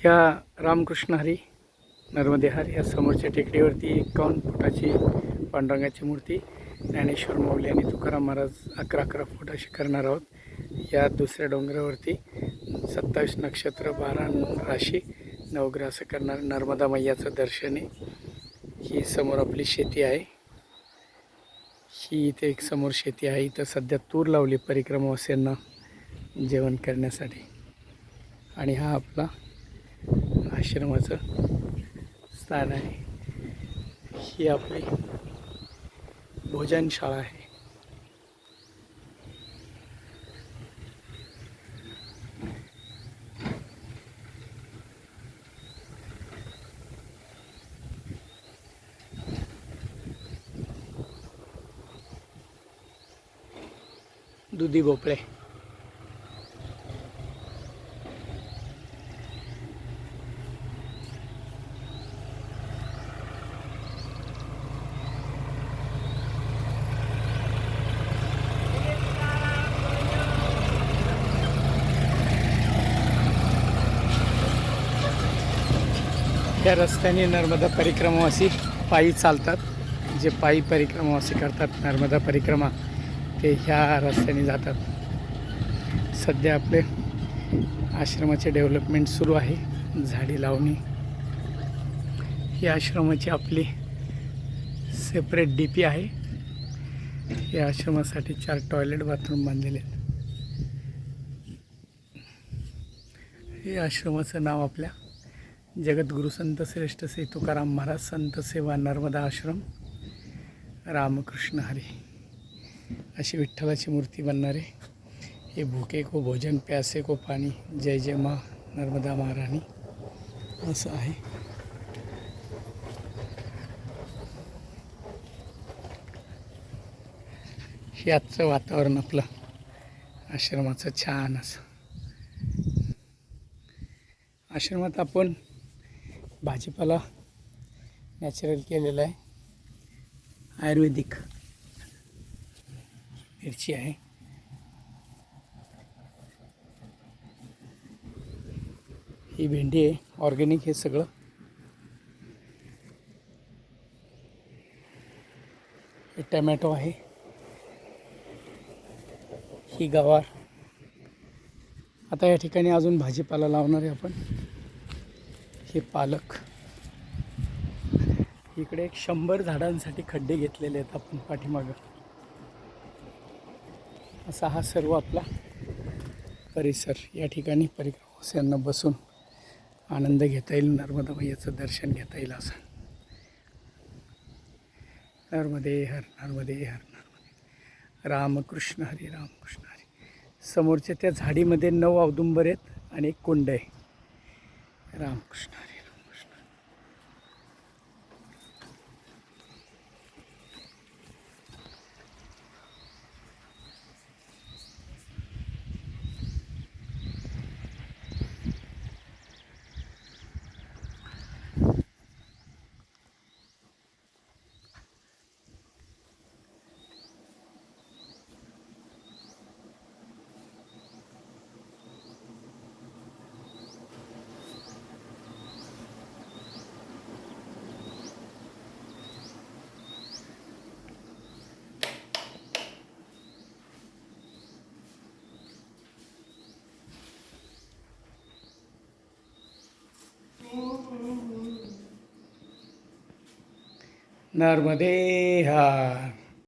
ह्या रामकृष्ण हरी नर्मदे या समोरच्या टेकडीवरती एकावन्न फुटाची पांडुरंगाची मूर्ती ज्ञानेश्वर माऊली आणि तुकाराम महाराज अकरा अकरा फूट अशी करणार आहोत. या दुसऱ्या डोंगरावरती सत्तावीस नक्षत्र बारा राशी नवग्रह असं करणार नर्मदा मैयाचं दर्शन आहे. ही समोर आपली शेती आहे. ही इथे एक समोर शेती आहे. इथं सध्या तूर लावली परिक्रमावास्यांना जेवण करण्यासाठी. आणि हा आपला आश्रमाचं स्थान आहे. ही आपली भोजनशाळा आहे. दुधी भोपळे. या रस्त्याने नर्मदा परिक्रमावासी पायी चालतात. जे पायी परिक्रमावासी करतात नर्मदा परिक्रमा ते ह्या रस्त्याने जातात. सध्या आपले आश्रमाचे डेव्हलपमेंट सुरू आहे. झाडी लावणी. ही आश्रमाची आपली सेपरेट डी पी आहे. या आश्रमासाठी चार टॉयलेट बाथरूम बांधलेले आहेत. हे आश्रमाचं नाव आपल्या जगद्गुरु संत श्रेष्ठ सेतुकाराम तुकाराम महाराज संत सेवा नर्मदा आश्रम रामकृष्ण हरी. अशी विठ्ठलाची मूर्ती बनणारे हे भुके को भोजन प्यासे को पाणी जय जय मा नर्मदा महाराणी. असं आहे. हे आजचं वातावरण आपलं आश्रमाचं छान असं. आश्रमात आपण भाजीपाला नॅचरल केलेला आहे. आयुर्वेदिक मिरची आहे. ही भेंडी आहे ऑर्गॅनिक हे सगळं. हे टमॅटो आहे. ही गवार. आता या ठिकाणी अजून भाजीपाला लावणार आहे आपण. हे पालक. इकडे एक शंभर झाडांसाठी खड्डे घेतलेले आहेत आपण पाठीमागं. असा हा सर्व आपला परिसर. या ठिकाणी परिक्रमास यांना बसून आनंद घेता येईल नर्मदा मैयाचं दर्शन घेता येईल असं. नर्मदे हर नर्मदे हर नर्मदे. रामकृष्ण हरी रामकृष्ण हरी. समोरच्या त्या झाडीमध्ये नऊ औदुंबर आहेत आणि एक कुंड आहे. रामकृष्ण नर्मदेहा